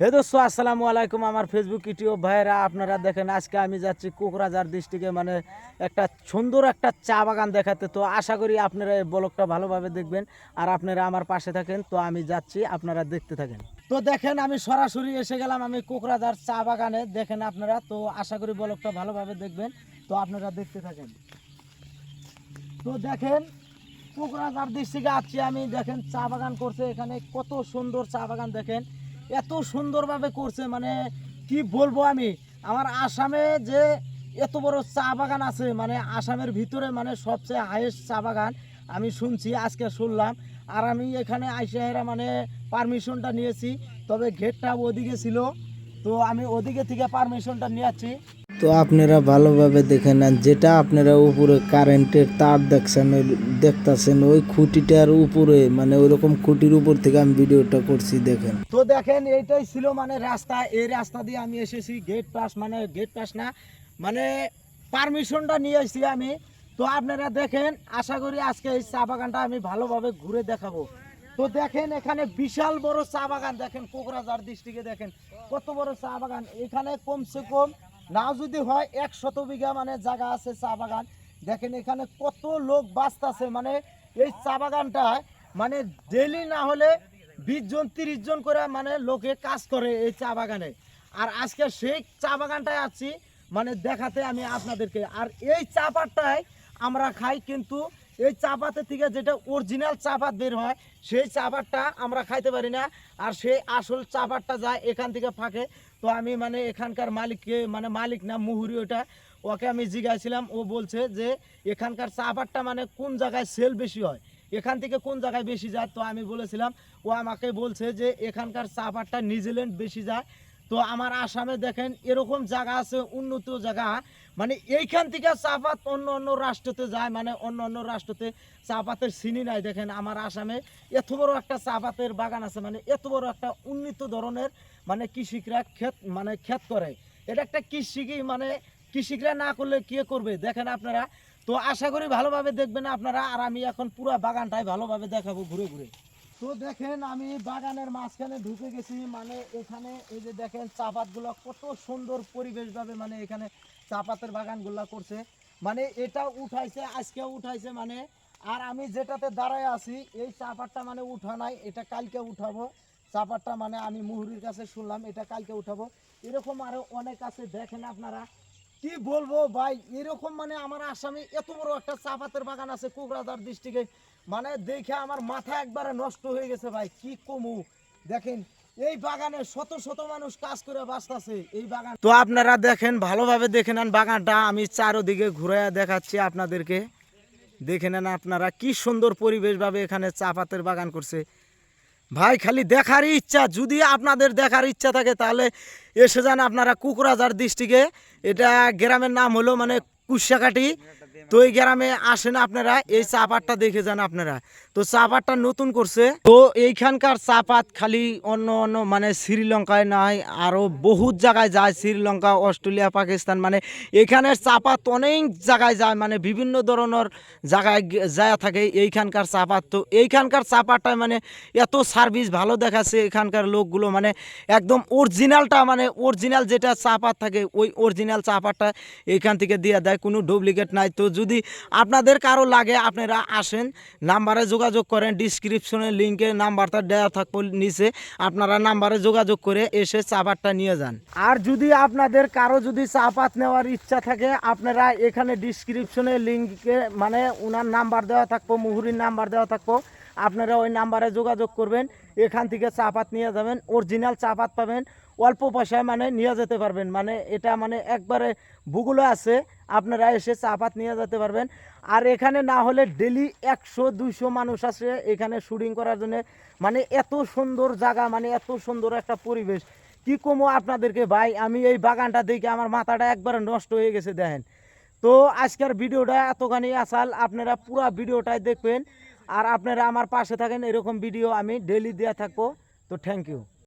হে দোস্ত, আসসালামু আলাইকুম আমার ফেসবুক ইউটিউব ভাইরা আপনারা দেখেন আজকে আমি যাচ্ছি কোকরাঝার ডিস্ট্রিক্টে মানে একটা সুন্দর একটা চা বাগান দেখাতে। তো আশা করি আপনারা এই ব্লগটা ভালোভাবে দেখবেন আর আপনারা আমার পাশে থাকেন। তো আমি যাচ্ছি, আপনারা দেখতে থাকেন। তো দেখেন আমি সরাসরি এসে গেলাম আমি কোকরাঝার চা বাগানে, দেখেন আপনারা। তো আশা করি ব্লগটা ভালোভাবে দেখবেন। তো আপনারা দেখতে থাকেন। তো দেখেন কোকরাঝার ডিস্ট্রিক্টে আসছি আমি, দেখেন চা বাগান করছে এখানে, কত সুন্দর চা বাগান দেখেন। এত সুন্দরভাবে করছে মানে কি বলব আমি? আমার আসামে যে এত বড় চা বাগান আছে মানে আসামের ভিতরে মানে সবচেয়ে হাইয়েস্ট চা বাগান আমি শুনছি, আজকে শুনলাম। আর আমি এখানে আইসাহেরা মানে পারমিশনটা নিয়েছি, তবে গেটটা ওদিকে ছিল, তো আমি ওদিকে থেকে পারমিশনটা নিয়েছি তো আপনারা ভালোভাবে দেখে নেন, যেটা আপনারা উপরে কারেন্টের তার দেখছেন, ওই- দেখতাছেন, ওই খুঁটিটার উপরে মানে ওইরকম খুঁটির উপর থেকে আমি ভিডিওটা করছি, দেখেন। তো দেখেন, এইটাই ছিল মানে রাস্তা। এই রাস্তা দিয়ে আমি এসেছি গেট পাস মানে গেট পাস না মানে পারমিশনটা নিয়ে এসেছি আমি। তো আপনারা দেখেন, আশা করি আজকে এই চা বাগানটা আমি ভালোভাবে ঘুরে দেখাবো। তো দেখেন, এখানে বিশাল বড় চা বাগান, দেখেন কোকরাঝার ডিস্ট্রিক্টে দেখেন, কত বড় চা বাগান। এখানে কমসে কম না যদি হয় এক শত বিঘা মানে জায়গা আছে চা বাগান। দেখেন এখানে কত লোক বাঁচতেছে মানে এই চা বাগানটায় মানে ডেলি না হলে বিশ জন, তিরিশ জন করে মানে লোকে কাজ করে এই চা বাগানে। আর আজকে সেই চা বাগানটায় আছি মানে দেখাতে আমি আপনাদেরকে। আর এই চা পাতটায় আমরা খাই কিন্তু এই চা পাতের থেকে যেটা অরিজিনাল চা পাত বের হয়, সেই চা পাতটা আমরা খাইতে পারি না। আর সেই আসল চা পাতটা যায় এখান থেকে ফাঁকে। তো আমি মানে এখানকার মালিককে মানে মালিক না মুহুরি ওটা, ওকে আমি জিজ্ঞাসিলাম, ও বলছে যে এখানকার চাপারটা মানে কোন জায়গায় সেল বেশি হয়? এখান থেকে কোন জায়গায় বেশি যায়? তো আমি বলেছিলাম, ও আমাকে বলছে যে এখানকার চা পাতটা নিউজিল্যান্ড বেশি যায়। তো আমার আসামে দেখেন এরকম জায়গা আছে, উন্নত জায়গা। মানে এইখান থেকে চা পাত অন্য অন্য রাষ্ট্রতে যায় মানে অন্য অন্য রাষ্ট্রতে চা পাতের চিনি নাই। দেখেন আমার আসামে এত বড় একটা চা পাতের বাগান আছে মানে এত বড় একটা উন্নত ধরনের মানে কৃষিকরা ক্ষেত মানে ক্ষেত করে। এটা একটা কৃষিকি মানে কৃষিকরা না করলে কে করবে? দেখেন আপনারা। তো আশা করি ভালোভাবে দেখবেন আপনারা, আর আমি এখন পুরো বাগানটাই ভালোভাবে দেখাবো ঘুরে ঘুরে। তো দেখেন আমি বাগানের মাঝখানে ঢুকে গেছি মানে এখানে এই যে দেখেন চাপাতগুলো কত সুন্দর পরিবেশভাবে মানে এখানে চাপাতের বাগানগুলো করছে। মানে এটা উঠাইছে, আজকে উঠাইছে মানে আর আমি যেটাতে দাঁড়ায় আছি, এই চাপাতটা মানে উঠা নাই, এটা কালকে উঠাবো। চাপাতটা মানে আমি মুহুরির কাছে শুনলাম, এটা কালকে উঠাবো। এরকম আরও অনেক আছে, দেখেন আপনারা। কি বলব ভাই, এরকম মানে আমার আসামে এত বড় একটা চাপাতের বাগান আছে কোকরাঝার ডিস্ট্রিক্টে মানে দেখে আমার মাথা একবারে নষ্ট হয়ে গেছে ভাই, কি কমু? দেখেন, এই বাগানে শত শত মানুষ কাজ করে বাঁচতেছে, এই বাগান তো আপনারা দেখেন, ভালোভাবে দেখে নেন বাগানটা। আমি চারোদিকে ঘুরে দেখাচ্ছি আপনাদেরকে। দেখে নেন আপনারা কি সুন্দর পরিবেশভাবে এখানে চা পাতের বাগান করছে। ভাই, খালি দেখারই ইচ্ছা, যদি আপনাদের দেখার ইচ্ছা থাকে তাহলে এসে যান আপনারা কুকরাঝার ডিস্ট্রিক্টে এটা গ্রামের নাম হলো মানে কুশাকাটি তো এই গ্রামে আসেন আপনারা, এই চা পাটটা দেখে যান আপনারা। তো চা পাটটা নতুন করছে। তো এইখানকার চা পাত খালি অন্য অন্য মানে শ্রীলঙ্কায় নাই আরও বহুত জায়গায় যায় শ্রীলঙ্কা, অস্ট্রেলিয়া, পাকিস্তান মানে এখানের চা পাত অনেক জায়গায় যায় মানে বিভিন্ন ধরনের জায়গায় যায় থাকে এইখানকার চা পাত তো এইখানকার চা মানে এত সার্ভিস ভালো দেখাচ্ছে এখানকার লোকগুলো মানে একদম অরিজিনালটা মানে অরিজিনাল যেটা চা পাত থাকে, ওই অরিজিনাল চা পাতটা এইখান থেকে দিয়ে দেয়, কোনো ডুপ্লিকেট নাই। তো যদি আপনাদের কারও লাগে, আপনারা আসেন, নাম্বারে যোগাযোগ করেন ডিসক্রিপশনের লিঙ্কে নাম্বারটা দেওয়া থাকব নিচে, আপনারা নাম্বারে যোগাযোগ করে এসে চাপাতটা নিয়ে যান। আর যদি আপনাদের কারও যদি চাপাত নেওয়ার ইচ্ছা থাকে, আপনারা এখানে ডিসক্রিপশনে লিঙ্কে মানে ওনার নাম্বার দেওয়া থাকব, মুহুরির নাম্বার দেওয়া থাকব। আপনারা ওই নাম্বারে যোগাযোগ করবেন, এখান থেকে চা পাত নিয়ে যাবেন অরিজিনাল চা পাত পাবেন, অল্প পয়সায় মানে নিয়ে যেতে পারবেন। মানে এটা মানে একবারে ভূগোলে আছে, আপনারা এসে চা পাত নিয়ে যেতে পারবেন। আর এখানে না হলে ডেলি একশো, দুইশো মানুষ আসে এখানে শুটিং করার জন্য। মানে এত সুন্দর জায়গা মানে এত সুন্দর একটা পরিবেশ। কি কমো আপনাদেরকে ভাই, আমি এই বাগানটা দেখে আমার মাথাটা একবারে নষ্ট হয়ে গেছে, দেখেন। তো আজকের ভিডিওটা এতখানি আসাল, আপনারা পুরা ভিডিওটাই দেখবেন। আর আপনারা আমার পাশে থাকেন এরকম ভিডিও আমি ডেলি দেওয়া থাকব। তো থ্যাংক ইউ